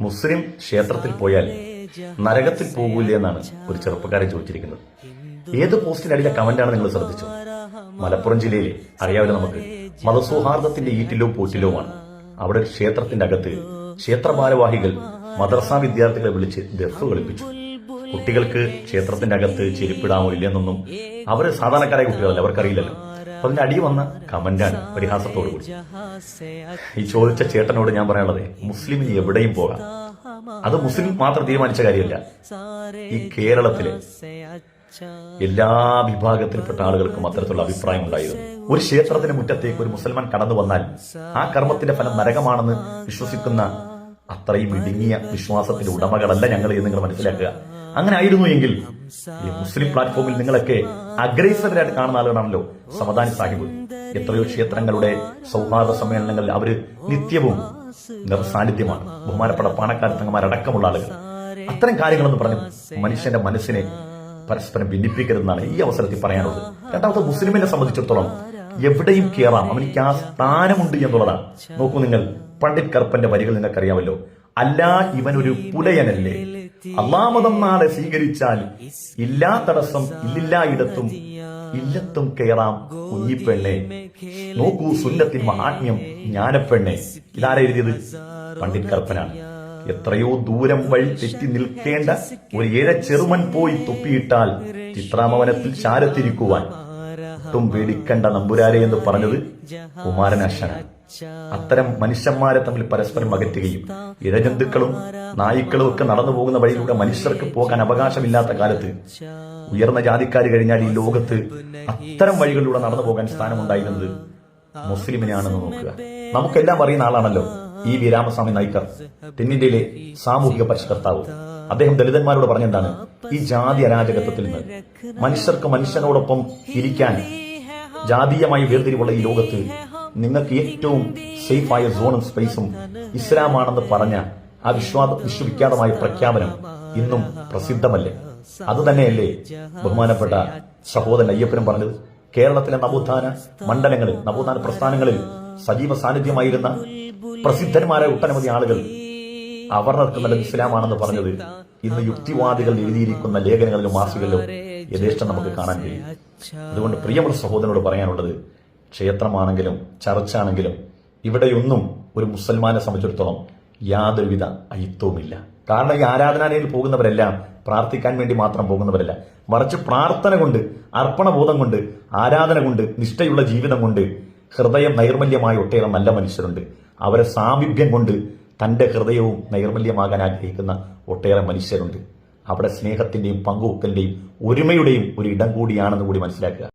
മുസ്ലിം ക്ഷേത്രത്തിൽ പോയാൽ നരകത്തിൽ പോകൂലേ എന്നാണ് ഒരു ചെറുപ്പക്കാരൻ ചോദിച്ചിരിക്കുന്നത്. ഏത് പോസ്റ്റിനടിയിലെ കമന്റാണ് നിങ്ങൾ ശ്രദ്ധിച്ചു? മലപ്പുറം ജില്ലയിലെ അറിയാവില്ല നമുക്ക് മതസൗഹാർദ്ദത്തിന്റെ ഈറ്റിലോ പോറ്റിലോ ആണ്. അവിടെ ഒരു ക്ഷേത്രത്തിന്റെ അകത്ത് ക്ഷേത്ര ഭാരവാഹികൾ മദ്രസ വിദ്യാർത്ഥികളെ വിളിച്ച് ദഫ് കളിപ്പിച്ചു. കുട്ടികൾക്ക് ക്ഷേത്രത്തിന്റെ അകത്ത് ചെരുപ്പിടാമോ ഇല്ലെന്നൊന്നും അവർ സാധാരണക്കാരായ കുട്ടികളല്ല അവർക്കറിയില്ലല്ലോ. അതിന്റെ അടി വന്ന കമന്റാണ് പരിഹാസത്തോടു കൂടി. ഈ ചോദിച്ച ചേട്ടനോട് ഞാൻ പറയാനുള്ളത് മുസ്ലിമിന് എവിടെയും പോകാം. അത് മുസ്ലിം മാത്രം തീരുമാനിച്ച കാര്യമല്ല. ഈ കേരളത്തിലെ എല്ലാ വിഭാഗത്തിൽപ്പെട്ട ആളുകൾക്കും അത്തരത്തിലുള്ള അഭിപ്രായം ഉണ്ടായിരുന്നു. ഒരു ക്ഷേത്രത്തിന് മുറ്റത്തേക്ക് ഒരു മുസൽമാൻ കടന്നു വന്നാൽ ആ കർമ്മത്തിന്റെ ഫലം നരകമാണെന്ന് വിശ്വസിക്കുന്ന അത്രയും ഇടുങ്ങിയ വിശ്വാസത്തിന്റെ ഉടമകളല്ല ഞങ്ങൾ എന്ന് നിങ്ങൾ മനസ്സിലാക്കുക. അങ്ങനെ ആയിരുന്നു എങ്കിൽ ഈ മുസ്ലിം പ്ലാറ്റ്ഫോമിൽ നിങ്ങളൊക്കെ അഗ്രേസറായിട്ട് കാണുന്ന ആളുകളാണല്ലോ സമദാനി സാഹിബ്. എത്രയോ ക്ഷേത്രങ്ങളുടെ സൗഹാർദ്ദ സമ്മേളനങ്ങളിൽ അവർ നിത്യവും നിർസാന്നിധ്യമാണ്. ബഹുമാനപ്പെട്ട പാണക്കാരത്തങ്ങന്മാരടക്കമുള്ള ആളുകൾ. അത്തരം കാര്യങ്ങളെന്ന് പറഞ്ഞു മനുഷ്യന്റെ മനസ്സിനെ പരസ്പരം ഭിന്നിപ്പിക്കരുതെന്നാണ് ഈ അവസരത്തിൽ പറയാനുള്ളത്. രണ്ടാമത്തെ മുസ്ലിമിനെ സംബന്ധിച്ചിടത്തോളം എവിടെയും കയറാം അവനിക്ക് ആ സ്ഥാനമുണ്ട് എന്നുള്ളതാണ്. നോക്കൂ നിങ്ങൾ പണ്ഡിറ്റ് കറുപ്പന്റെ വരികൾ നിങ്ങൾക്കറിയാമല്ലോ. അല്ല ഇവനൊരു പുലയനല്ലേ? അള്ളാമതം നാളെ സ്വീകരിച്ചാൽ ഇല്ലാ തടസ്സം ഇല്ലില്ലായിടത്തും ഇല്ലത്തും കയറാം കുഞ്ഞിപ്പെണ്ണെ. നോക്കൂ സുന്നത്തിൻ മഹാത്മ്യം ജ്ഞാനപ്പെണ്ണെ. ഇതാരാ എഴുതിയത്? പണ്ഡിറ്റ് കർപ്പനാണ്. എത്രയോ ദൂരം വഴി തെറ്റി നിൽക്കേണ്ട ഒരു ഏഴ ചെറുമൻ പോയി തൊപ്പിയിട്ടാൽ ചിത്രാമവനത്തിൽ ചാരത്തിരിക്കുവാൻ ഒട്ടും പേടിക്കണ്ട നമ്പുരാരെ എന്ന് പറഞ്ഞത് കുമാരനാശാനാണ്. അത്തരം മനുഷ്യന്മാരെ തമ്മിൽ പരസ്പരം അകറ്റുകയും ഇഴജന്തുക്കളും നായ്ക്കളും ഒക്കെ നടന്നു പോകുന്ന വഴിയിലൂടെ മനുഷ്യർക്ക് പോകാൻ അവകാശമില്ലാത്ത കാലത്ത് ഉയർന്ന ജാതിക്കാർ കഴിഞ്ഞാൽ ഈ ലോകത്ത് അത്തരം വഴികളിലൂടെ നടന്നു പോകാൻ സ്ഥാനമുണ്ടായിരുന്നത് മുസ്ലിമിനെയാണെന്ന് നോക്കുക. നമുക്കെല്ലാം അറിയുന്ന ആളാണല്ലോ ഈ വി രാമസ്വാമി നായിക്കർ തെന്നിന്ത്യയിലെ സാമൂഹിക പരിഷ്കർത്താവ്. അദ്ദേഹം ദളിതന്മാരോട് പറഞ്ഞെന്താണ്? ഈ ജാതി അരാജകത്വത്തിൽ നിന്ന് മനുഷ്യർക്ക് മനുഷ്യനോടൊപ്പം ഇരിക്കാൻ ജാതീയമായി വേർതിരിവുള്ള ഈ ലോകത്ത് നിങ്ങൾക്ക് ഏറ്റവും സേഫായ സോണും സ്പേസും ഇസ്ലാമാണെന്ന് പറഞ്ഞ ആ വിശ്വാസ വിശ്വവിഖ്യാതമായ പ്രഖ്യാപനം ഇന്നും പ്രസിദ്ധമല്ലേ? അത് തന്നെയല്ലേ ബഹുമാനപ്പെട്ട സഹോദരൻ അയ്യപ്പനും പറഞ്ഞത്? കേരളത്തിലെ നവോത്ഥാന മണ്ഡലങ്ങളിൽ നവോത്ഥാന പ്രസ്ഥാനങ്ങളിൽ സജീവ സാന്നിധ്യമായിരുന്ന പ്രസിദ്ധന്മാരായ ഒട്ടനവധി ആളുകൾ അവർ നല്ല ഇസ്ലാമാണെന്ന് പറഞ്ഞത് ഇന്ന് യുക്തിവാദികൾ എഴുതിയിരിക്കുന്ന ലേഖനങ്ങളിലും മാസികളിലും യഥേഷ്ടം നമുക്ക് കാണാൻ കഴിയും. അതുകൊണ്ട് പ്രിയമുള്ള സഹോദരനോട് പറയാനുള്ളത് ക്ഷേത്രമാണെങ്കിലും ചർച്ചാണെങ്കിലും ഇവിടെയൊന്നും ഒരു മുസൽമാനെ സംബന്ധിച്ചിടത്തോളം യാതൊരുവിധ അയിത്വവുമില്ല കാരണം ഈ ആരാധനാലയിൽ പോകുന്നവരെല്ലാം പ്രാർത്ഥിക്കാൻ വേണ്ടി മാത്രം പോകുന്നവരല്ല. മറിച്ച് പ്രാർത്ഥന കൊണ്ട് അർപ്പണബോധം കൊണ്ട് ആരാധന കൊണ്ട് നിഷ്ഠയുള്ള ജീവിതം കൊണ്ട് ഹൃദയം നൈർമല്യമായ ഒട്ടേറെ നല്ല മനുഷ്യരുണ്ട്. അവരെ സാമീപ്യം കൊണ്ട് തന്റെ ഹൃദയവും നൈർമല്യമാകാൻ ആഗ്രഹിക്കുന്ന ഒട്ടേറെ മനുഷ്യരുണ്ട്. അവിടെ സ്നേഹത്തിന്റെയും പങ്കുവെക്കലിന്റെയും ഒരുമയുടെയും ഒരു ഇടം കൂടിയാണെന്ന് കൂടി മനസ്സിലാക്കുക.